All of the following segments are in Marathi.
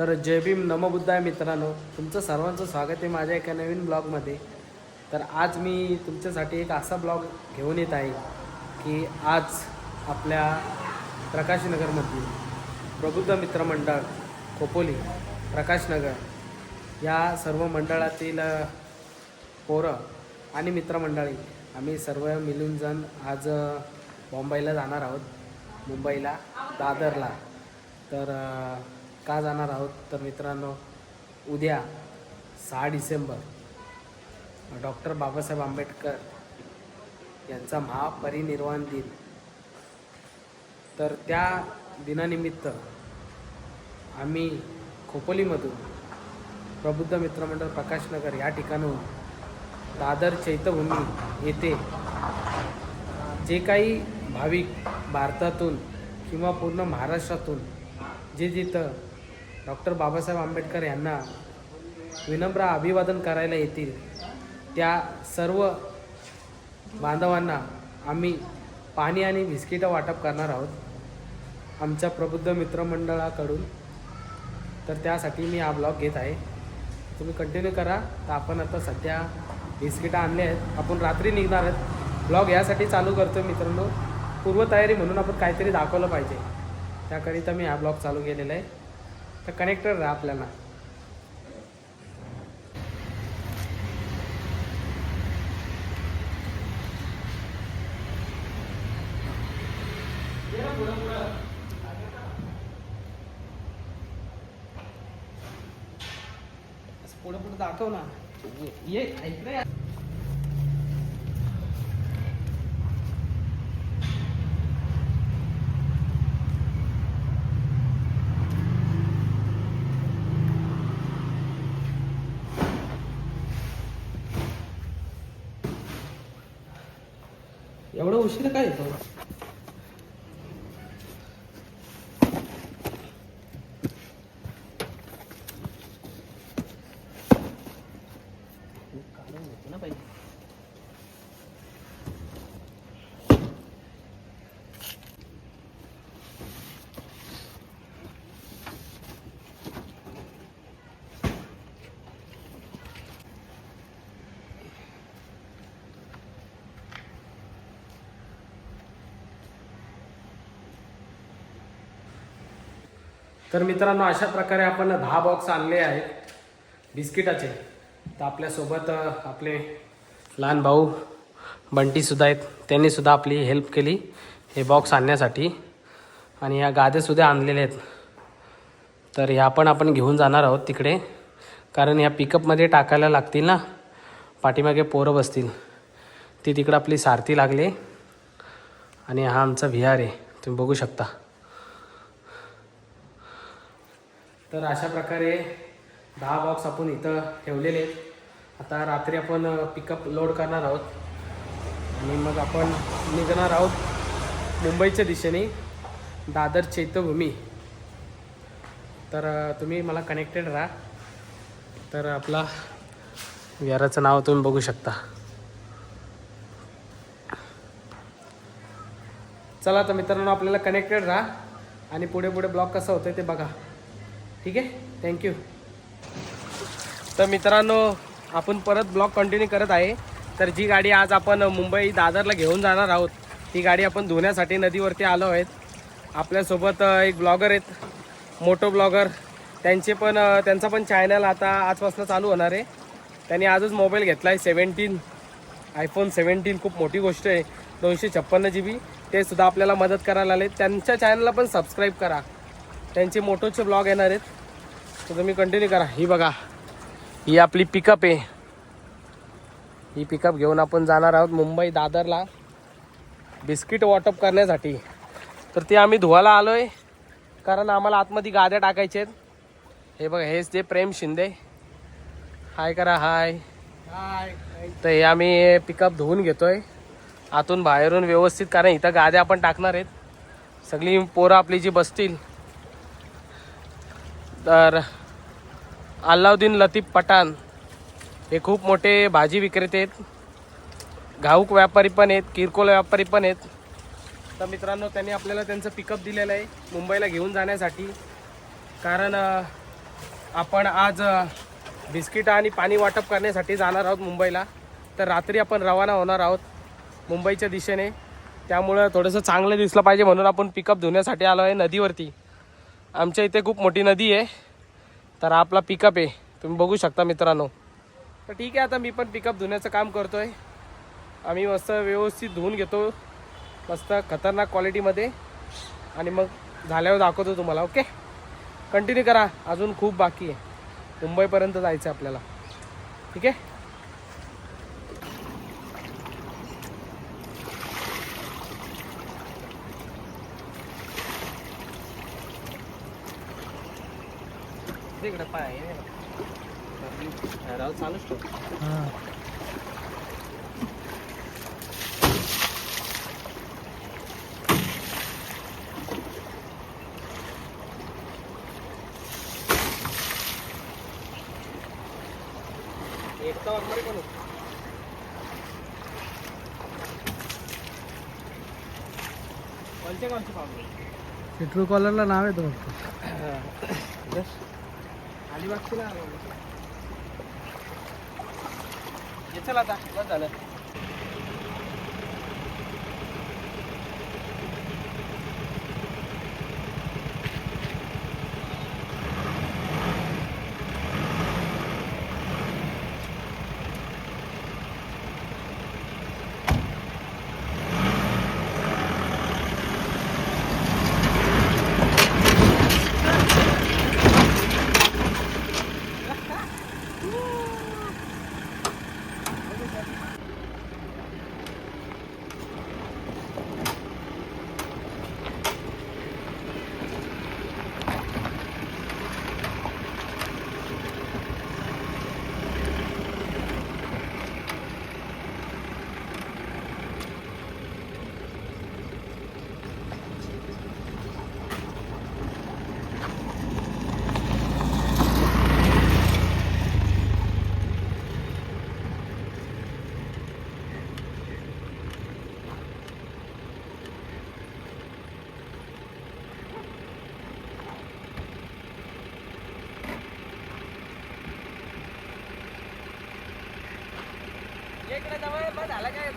तर जय भीम नमबुद्धाय मित्रांनो. तुमचं सर्वांचं स्वागत आहे माझ्या एका नवीन ब्लॉगमध्ये. तर आज मी तुमच्यासाठी एक असा ब्लॉग घेऊन येत आहे की आज आपल्या प्रकाशनगरमधील प्रबुद्ध मित्रमंडळ खोपोली प्रकाशनगर या सर्व मंडळातील पोरं आणि मित्रमंडळी आम्ही सर्व मिळून जण आज बॉम्बईला बॉम्बेला जाणार आहोत. मुंबईला दादरला. तर का जाणार आहोत? तर मित्रांनो उद्या सहा डिसेंबर डॉक्टर बाबासाहेब आंबेडकर यांचा महापरिनिर्वाण दिन. तर त्या दिनानिमित्त आम्ही खोपोलीमधून प्रबुद्ध मित्रमंडळ प्रकाशनगर या ठिकाणून दादर चैत्यभूमी येथे जे काही भाविक भारतातून किंवा पूर्ण महाराष्ट्रातून जे जिथं डॉक्टर बाबासाहेब आंबेडकर यांना विनम्र अभिवादन करायला येतील. त्या सर्व बांधवांना आम्ही पाणी आणि बिस्किटं वाटप करणार आहोत. आमच्या प्रबुद्ध मित्रमंडळाकडून. तर त्यासाठी मी हा ब्लॉग घेत आहे. तुम्ही कंटिन्यू करा. तर आपण आता सध्या बिस्किटं आणले आहेत. आपण रात्री निघणार आहेत. ब्लॉग यासाठी चालू करतो मित्रांनो. पूर्वतयारी म्हणून आपण काहीतरी दाखवलं पाहिजे. त्याकरिता मी हा ब्लॉग चालू केलेला आहे. तर कनेक्टर राहा आपल्याला असं पुढं पुढं दाखव ना ये ऐक रे एवढं उशीर काय येतो काढून घेतो ना पाहिजे तर मित्रांनो अशा प्रकारे आपण दहा बॉक्स आणले आहेत बिस्किटाचे. तर आपल्यासोबत आपले लहान भाऊ बंटीसुद्धा आहेत. त्यांनीसुद्धा आपली हेल्प केली हे बॉक्स आणण्यासाठी. आणि ह्या गाद्यासुद्धा आणलेल्या आहेत. तर ह्या पण आपण घेऊन जाणार आहोत तिकडे. कारण ह्या पिकअपमध्ये टाकायला लागतील ना पाठीमागे पोरं बसतील. ती तिकडं आपली सारथी लागली. आणि हा आमचा विहार आहे. तुम्ही बघू शकता. तर अशा प्रकारे दहा बॉक्स आपण इथं ठेवलेले. आहेत आता रात्री आपण पिकअप लोड करणार आहोत. आणि मग आपण निघणार आहोत मुंबईच्या दिशेने दादर चैत्यभूमी. तर तुम्ही मला कनेक्टेड राहा. तर आपला विहाराचं नाव तुम्ही बघू शकता. चला तर मित्रांनो आपल्याला कनेक्टेड राहा. आणि पुढे पुढे ब्लॉग कसं होतं ते बघा. ठीक आहे? थँक्यू तर मित्रांनो आपण परत ब्लॉग कंटिन्यू करत आहे. तर जी गाडी आज आपण मुंबई दादरला घेऊन जाणार आहोत ती गाडी आपण धुण्यासाठी नदीवरती आलो आहेत. आपल्यासोबत एक ब्लॉगर आहेत मोटो ब्लॉगर त्यांचे पण त्यांचा पण चॅनल आता आजपासून चालू होणार आहे. त्यांनी आजच मोबाईल घेतला आहे सेवन्टीन आयफोन सेवन्टीन खूप मोठी गोष्ट आहे दोनशे छप्पन्न जी बी ते सुद्धा आपल्याला मदत करायला आले त्यांच्या चॅनलला पण सबस्क्राईब करा. त्यांचे मोठोचे ब्लॉग येणार आहेत. तर तुम्ही कंटिन्यू करा. ही बघा. ही आपली पिकअप आहे. ही पिकअप घेऊन आपण जाणार आहोत मुंबई दादरला. बिस्किट वाटप करण्यासाठी. तर ते आम्ही धुवायला आलो आहे कारण आम्हाला आतमध्ये गाद्या टाकायच्या आहेत. हे बघा हेच ते प्रेम शिंदे. हाय करा हाय तर हे आम्ही पिकअप धुवून घेतोय. आतून बाहेरून व्यवस्थित कारण इथं गाद्या आपण टाकणार आहेत. सगळी पोरं आपली जी बसतील तर अल्लाउद्दीन लतीफ पठाण हे खूप मोठे भाजी विक्रेते आहेत. घाऊक व्यापारी पण आहेत किरकोळ व्यापारी पण आहेत. तर मित्रांनो त्यांनी आपल्याला त्यांचं पिकअप दिलेलं आहे मुंबईला घेऊन जाण्यासाठी. कारण आपण आज बिस्किटं बिस्किट आणि पाणी वाटप करण्यासाठी जाणार आहोत मुंबईला. तर रात्री आपण रवाना होणार आहोत मुंबईच्या दिशेने. त्यामुळं थोडंसं चांगलं दिसलं पाहिजे म्हणून आपण पिकअप धुण्यासाठी आलो आहे नदीवरती. आमच्या इथे खूप मोठी नदी आहे. तर आपला पिकअप आहे. तुम्ही बघू शकता मित्रांनो. तर ठीक आहे आता मी पण पिकअप धुण्याचं काम करतो आहे आम्ही मस्त व्यवस्थित धुवून घेतो. मस्त खतरनाक क्वालिटीमध्ये आणि मग झाल्यावर दाखवतो तुम्हाला ओके कंटिन्यू करा. अजून खूप बाकी आहे. मुंबईपर्यंत जायचं आहे आपल्याला. ठीक आहे? इकडे पाय राव चालूच ठेव. एकटा वाजणारे कोण? होते? कोणते कोणते पाहुणे ट्रू कॉलरला नाव आहे फक्त अलिबाग ना ये चल आता बस झालं.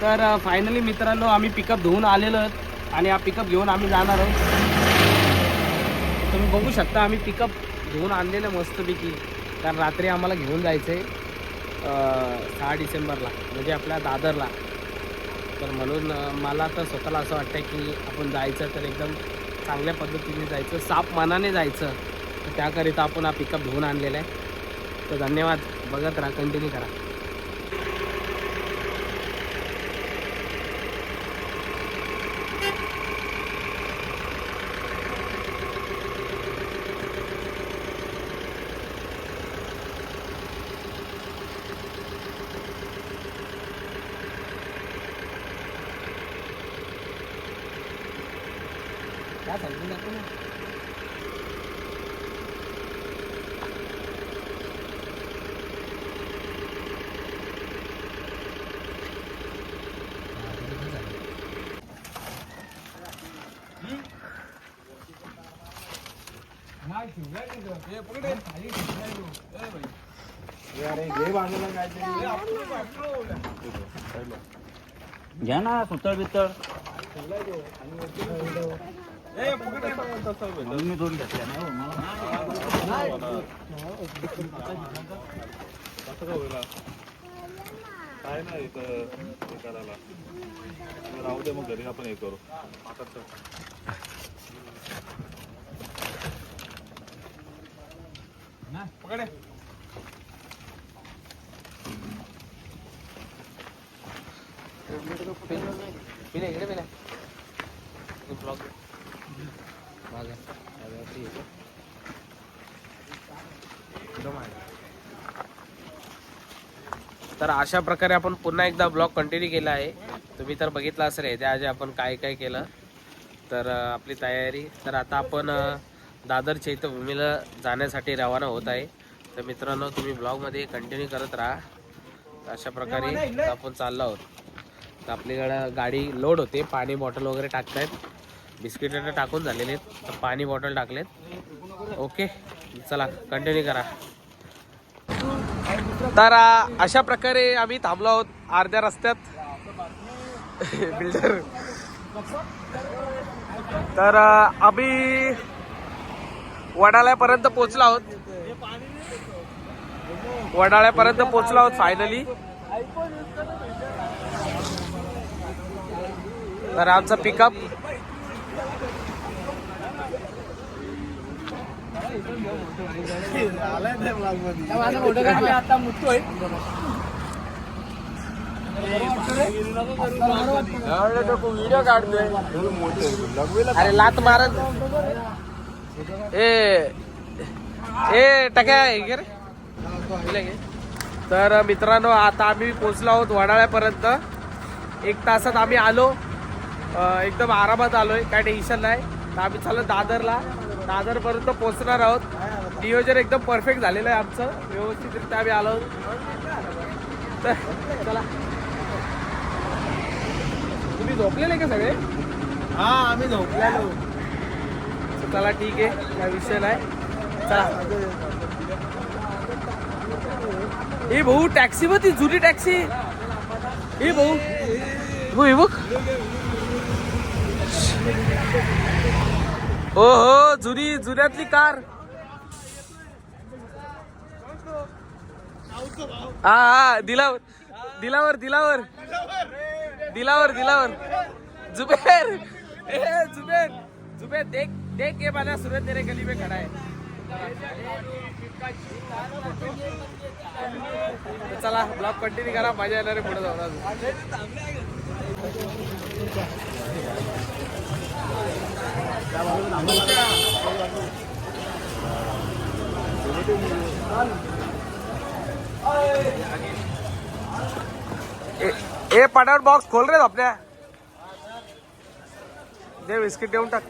तर फायनली मित्रांनो आम्ही पिकअप धुवून आलेलो आहोत आणि हा पिकअप घेऊन आम्ही जाणार आहोत. तुम्ही बघू शकता आम्ही पिकअप घेऊन आणलेलं मस्तपैकी. कारण रात्री आम्हाला घेऊन जायचं आहे सहा डिसेंबरला म्हणजे आपल्या दादरला. तर म्हणून मला तर स्वतःला असं वाटतं की आपण जायचं तर एकदम चांगल्या पद्धतीने जायचं साफ मनाने जायचं. तर त्याकरिता आपण हा पिकअप घेऊन आणलेला आहे. तर धन्यवाद बघत राहा कंटिन्यू करा काय सांगतो दाखव ना घ्या ना सुतळ बितळ मी दोन घेतल्या नाही हो, काय नाही इथं हे करायला राहू दे मग घरी आपण हे करू आता इकडे ब्लॉग मागे तर अशा प्रकारे आपण पुन्हा एकदा ब्लॉग कंटिन्यू केला आहे. तुम्ही तर बघितलं असेल याच्या आधी आपण काय काय केलं. तर आपली तयारी. तर आता आपण दादर चैत्यभूमीला जाण्यासाठी रवाना होत आहे. तर मित्रांनो तुम्ही ब्लॉगमध्ये कंटिन्यू करत राहा. अशा प्रकारे आपण चाललो आहोत. तर आपल्याकडं गाडी लोड होते. पाणी बॉटल वगैरे टाकतायत. बिस्किट टाकून झालेले आहेत. तर पाणी बॉटल टाकलेत. ओके चला कंटिन्यू करा. तर अशा प्रकारे आम्ही थांबलो आहोत अर्ध्या रस्त्यात. बिल्डर तर आम्ही वडाळ्यापर्यंत पोहोचलो आहोत. वडाळ्यापर्यंत पोहोचलो आहोत फायनली तर आमचा पिकअप आता मुतोय अरे लात मारत. ए ए टाक्या रे. तर मित्रांनो आता आम्ही पोचलो आहोत वडाळ्यापर्यंत. एक तासात आम्ही आलो. एकदम आरामात आलोय काय टेन्शन नाही. तर आम्ही चाललो दादरला. दादरपर्यंत पोहोचणार आहोत. नियोजन एकदम परफेक्ट झालेलं आहे आमचं. व्यवस्थितरित्या आम्ही आलो. तर चला. तुम्ही झोपलेले का सगळे? हा आम्ही झोपलेलो. चला ठीक आहे. काय विषय नाही. चला. ए भाऊ टॅक्सी बघ ती जुनी टॅक्सी ए भाऊ. हो हे बघ. हो हो जुनी जुन्यातली कार. हा हा दिलावर. दिलावर दिलावर. दिलावर दिलावर. जुबेर. ए जुबेर. जुबेर देख. देख के बना सूरज तेरे गली में खड़ा है। चला ब्लॉग कंटिन्यू करा मजा येणार आहे पुढे जाऊन अजून. ए ए पटावर बॉक्स खोल रे आपल्या. दे बिस्किट देऊन टाक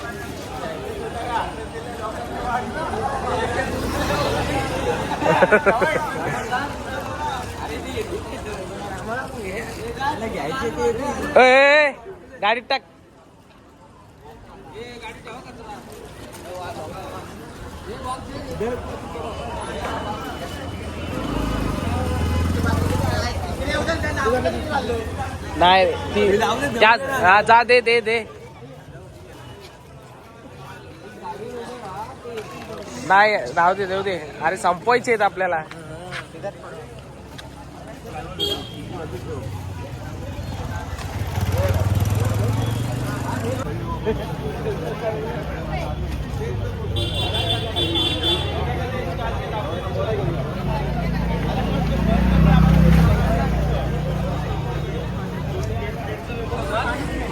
ए, ए, ए, गाडीत टाक. नाही ती जा जा दे दे दे. नाही राहू दे देऊ दे. अरे संपवायचे आहेत आपल्याला.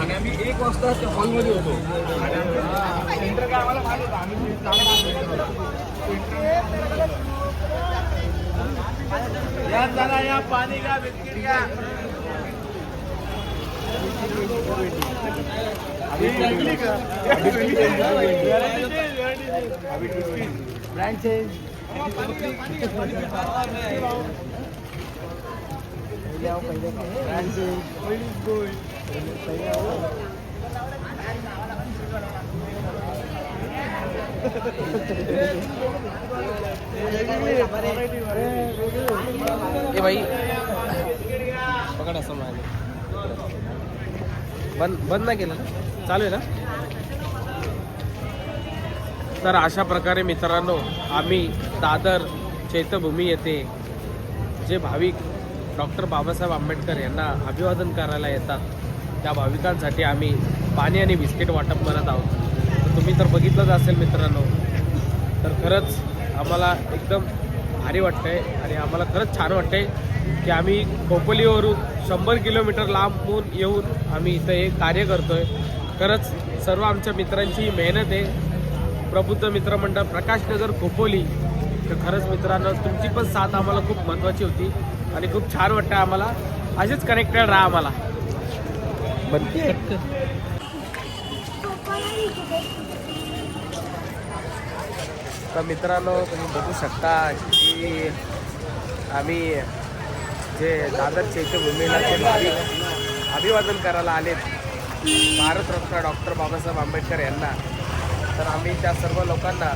आणि आम्ही एक वाजता हॉलमध्ये होतो सेंटर काय आम्हाला माहीत होतं आम्ही या चला या पाणी का बिस्किट घ्या. ब्रँड चेंज ब्रँड चेंज ए भाई. पकडा असं बंद बंद नाही केलं ना? चालू आहे ना? तर अशा प्रकारे मित्रांनो आम्ही दादर चैत्यभूमी येथे जे भाविक डॉक्टर बाबासाहेब आंबेडकर यांना अभिवादन करायला येतात त्या भाविकांसाठी आम्ही पाणी आणि बिस्किट वाटप करत आहोत. तुम्ही तर बघितलंच असेल मित्रांनो. तर खरंच आम्हाला एकदम भारी वाटतंय आणि आम्हाला खरंच छान वाटतंय की आम्ही खोपोलीवरून शंभर किलोमीटर लांबून येऊन आम्ही इथं हे कार्य करतोय. खरंच सर्व आमच्या मित्रांची मेहनत आहे. प्रबुद्ध मित्रमंडळ प्रकाशनगर खोपोली. तर खरंच मित्रांनो तुमची पण साथ आम्हाला खूप महत्त्वाची होती आणि खूप छान वाटतं आम्हाला. असेच कनेक्टेड राहा आम्हाला. तर मित्रांनो तुम्ही बघू शकता की आम्ही जे दादर चैत्यभूमीला ते भाविक अभिवादन करायला आलेत भारतरत्न डॉक्टर बाबासाहेब आंबेडकर यांना तर आम्ही त्या सर्व लोकांना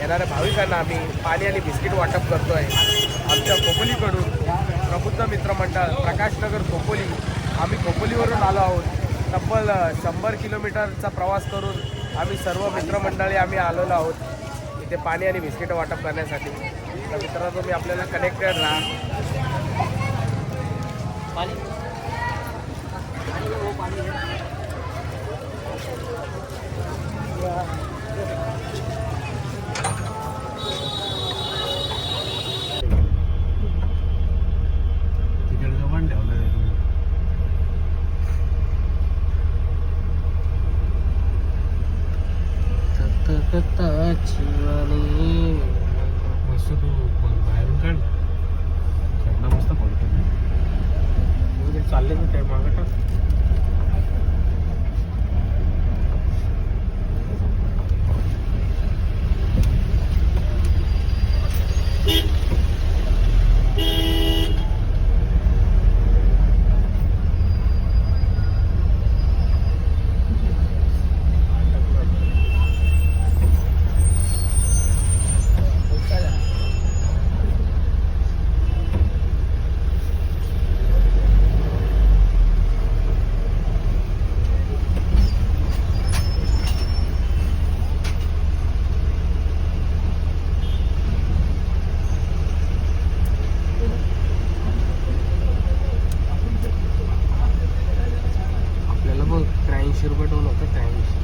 येणाऱ्या भाविकांना आम्ही पाणी आणि बिस्किट वाटप करतो आहे आमच्या खोपोलीकडून प्रबुद्ध मित्रमंडळ प्रकाशनगर खोपोली आम्ही खोपोलीवरून आलो आहोत. तब्बल शंभर किलोमीटरचा प्रवास करून आम्ही सर्व मित्रमंडळी आम्ही आलेलो आहोत. इथे पाणी आणि बिस्किट वाटप करण्यासाठी. तर मित्रांनो तुम्ही आपल्याला कनेक्टेड राहा तिकडचं पण ठेवलं मस्त तू बाहेरून काढ साईडला मस्त पडतो चालले मी काय मागं टाक आपल्याला बघ त्र्याऐंशी रुपये टोल होतं त्र्याऐंशी.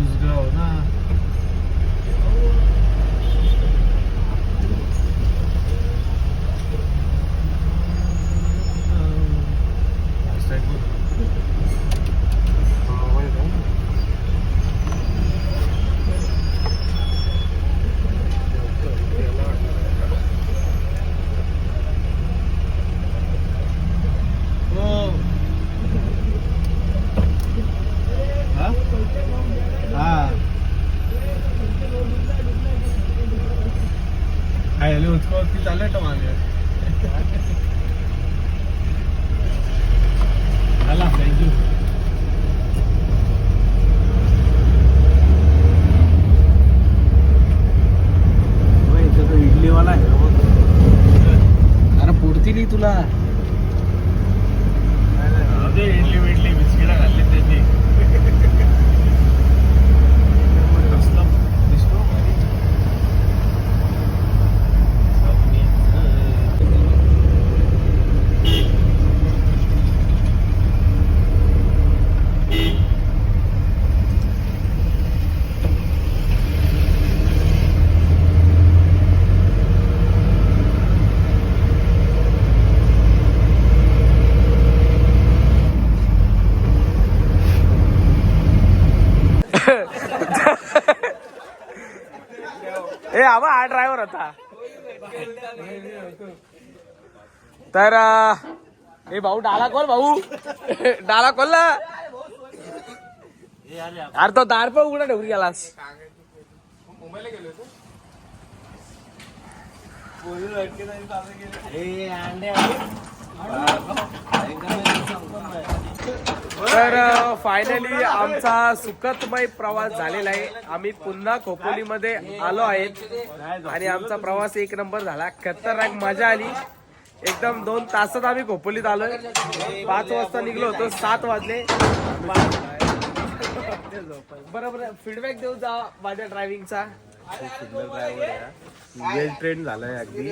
उसगाव ना मोबाईल काय खायला उसको ती चालू का मागे झाला थँक्यू इडलीवाला आहे अरे पुरती तुला इडली बिडली बिस्किट घातली त्यांनी कसलं दिसतो भारी. ए आबा हा ड्रायव्हर होता. तर ए भाऊ डाला खोल भाऊ. डाला खोल ना. अरे तो दार पण उघडा ठेवून गेलास. तर फायनली आमचा सुखदमय प्रवास झालेला आहे. आम्ही पुन्हा खोपोलीमध्ये आलो आहेत. आणि आमचा प्रवास एक नंबर झाला. खतरनाक मजा आली. एकदम दोन तासात आम्ही खोपोलीत आलोय. पाच वाजता निघलो होतो. सात वाजले. बरोबर फीडबॅक देऊ जा माझ्या ड्रायव्हिंगचा वेल ट्रेन झालाय अगदी.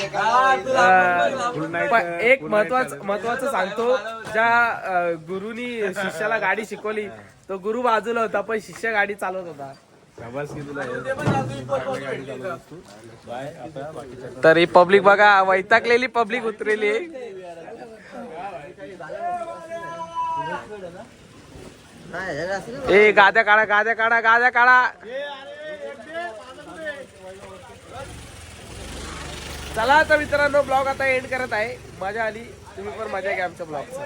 पण एक महत्वाचं महत्वाचं सांगतो ज्या अं, गुरुनी शिष्याला गाडी शिकवली तो गुरु बाजूला होता पण शिष्य गाडी चालवत होता. शाबास की तुला. हे. गाडी चालवत असतो. बाय आता बाकीच्या तर ही पब्लिक बघा वैतागलेली पब्लिक उतरेली. ए गाद्या काढा गाद्या काढा गाद्या काढा. चला तर मित्रांनो ब्लॉग आता एंड करत आहे. मजा आली. तुम्ही पण मजा घ्या आमच्या ब्लॉगचा.